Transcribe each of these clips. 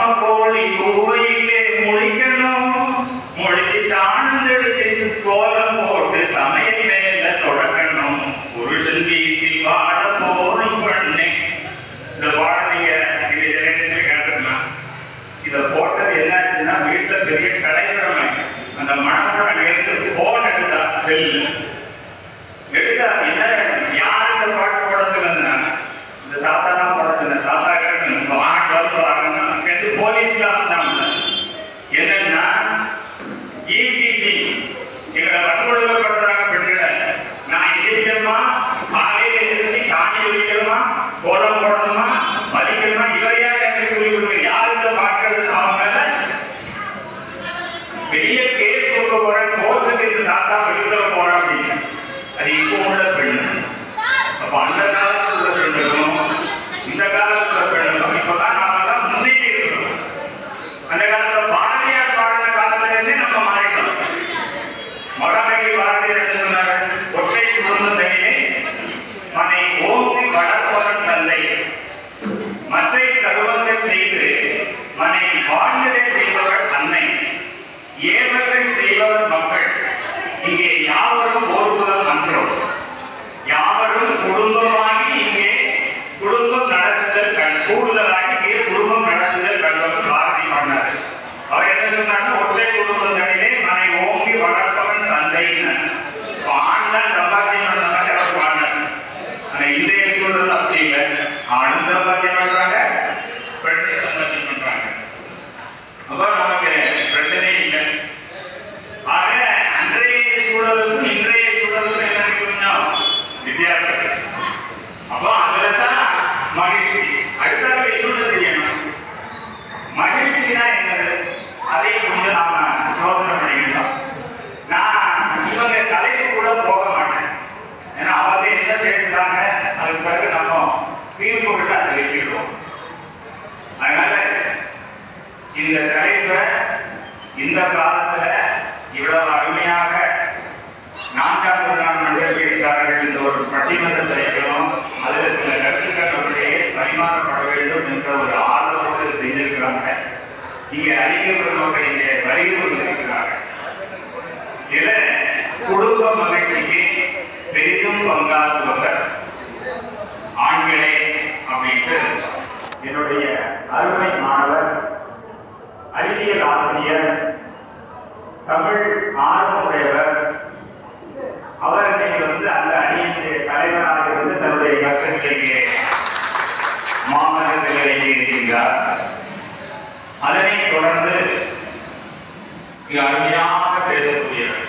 அம்மா கோழி கூவையிலே முழிக்கணும் முழிச்சு சாணம் தெளிச்சு கோலம் போட்டு சமையல் மேல தொடக்கணும். புருஷன் வீட்டில் வாழ போரும் பண்ணே. இந்த பாடம் நீங்க இது ஜெகதீஸ்வரி கேட்டிருக்கலாம் இதை போட்டது என்னாச்சுன்னா வீட்டுல பெரிய கடைக்கிழமை அந்த மணப்படம் எடுத்து போன் எடுத்தா செல்லு. எடுத்தா வன்கொடுமைப்படுறாங்க பெண்களை. நான் இருக்கணுமா காலையில இருந்து சாணி ஒழிக்கணுமா கோலம் போடணுமா? இன்றைய அப்படி இல்லை ஆணும் சம்பாத்தியம் பண்றாங்க? பெண்ணை சம்பாத்தியம் பண்றாங்க. அப்ப நமக்கு பிரச்சனை இல்லை. ஆக அன்றைய சூழலுக்கும் இன்றைய சூழலுக்கும் என்ன வித்தியாசம். இருக்கு. அப்ப அதுலதான் அதுக்கு பிறகு நம்ம தீர்ப்பு விட்டு அதை வச்சுக்கிடுவோம் அதனால இந்த தலைப்பை இந்த காலத்துல இவ்வளவு அருமையாக நான்காம் நூற்றாண்டு நடவடிக்கைக்காரர்கள் இந்த ஒரு பட்டிமன்ற வைக்கணும் அதில் சில கருத்துக்கள் பரிமாறப்பட வேண்டும் என்ற ஒரு ஆர்வத்தோடு செஞ்சிருக்கிறாங்க. இங்கே அறிஞர்கள் மக்கள் இங்கே வருகை குடும்ப மகிழ்ச்சிக்கு பெரிதும் பங்காற்றுபவர் அருமை மாணவர் அறிவியல் ஆசிரியர் தமிழ் ஆர்வமுடையவர். அவர் இன்னைக்கு வந்து அந்த அணியினுடைய தலைவராக இருந்து தன்னுடைய கட்டத்திலேயே மாணவர்களை இருக்கின்றார் அதனை தொடர்ந்து மிக அருமையாக பேசக்கூடியவர்.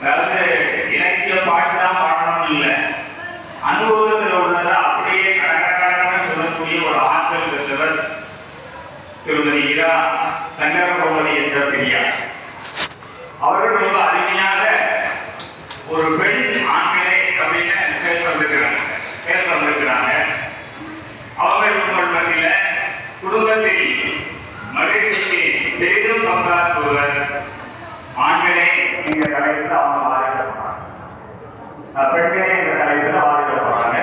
அதாவது இலக்கிய பாட்டு தான் பாடணும் இல்லை. அனுபவம் ஒரு ஆற்றல் பெற்றவர் திருமதி இரா சங்கரபகவதி என்ற பெரியார். அவர்கள் ரொம்ப அருமையாக ஒரு பெண் ஆண்களே அப்படின்னு பேச வந்திருக்கிறாங்க பேச வந்திருக்கிறாங்க அவங்க உங்கள் குடும்பத்தில் மகிழ்ச்சிக்கு பெரிதும் பங்காற்றுவர் ஆண்களே இந்த தலைப்பில் அவங்க வாதிட பெண்களே இந்த தலைப்பில் வாதிட போறாங்க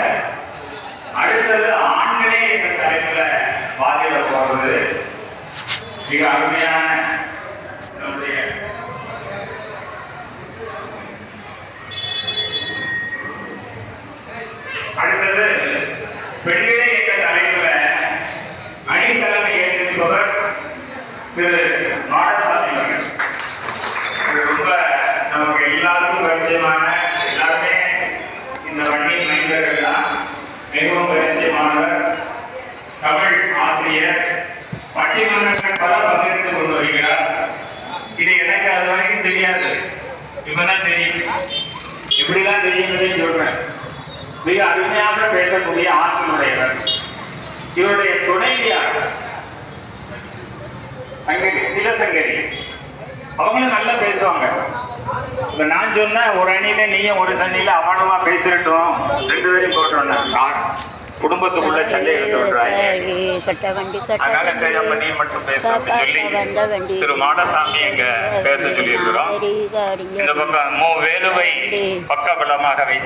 அடுத்தது ஆண்களே என்ற தலைப்பில் வாதிட போறது மிக அருமையான நம்முடைய அடுத்தது பெண்களே என்ற தலைப்புல அணித்தலைமை ஏற்றிருப்பவர் திரு மாடசாமி அவர்கள் இது ரொம்ப நமக்கு எல்லாருக்கும் பரிச்சயமான எல்லாருமே இந்த வண்டியின் மைந்தர்கள் தான் மிகவும் பரிச்சயமானவர் தமிழ் ஆசிரியர் பட்டிமன்றங்கள் பல பங்கெடுத்துக் கொண்டு வருகிறார். இது எனக்கு அது வரைக்கும் தெரியாது. இப்பதான் தெரியும். இப்படிதான் தெரியுங்கிறதை சொல்றேன். மிக அருமையாக பேசக்கூடிய ஆற்றலுடையவர். இவருடைய துணைவியார் சங்கரி அவங்களும் நல்லா பேசுவாங்க. இப்ப நான் சொன்னேன் ஒரு அணியில நீயும் ஒரு சண்டையில அவனமா பேசிடட்டும். ரெண்டு பேரையும் போட்டோம்னா சார் குடும்பத்துக்குள்ள சண்டை எடுத்து விடுறாங்க அதனால சரி அப்ப நீ மட்டும் பேசு அப்படின்னு சொல்லி திரு மாடசாமி எங்க பேச சொல்லி இருக்கிறோம் இந்த பக்கம் மு. வேலுவை பக்கபலமாக வைத்து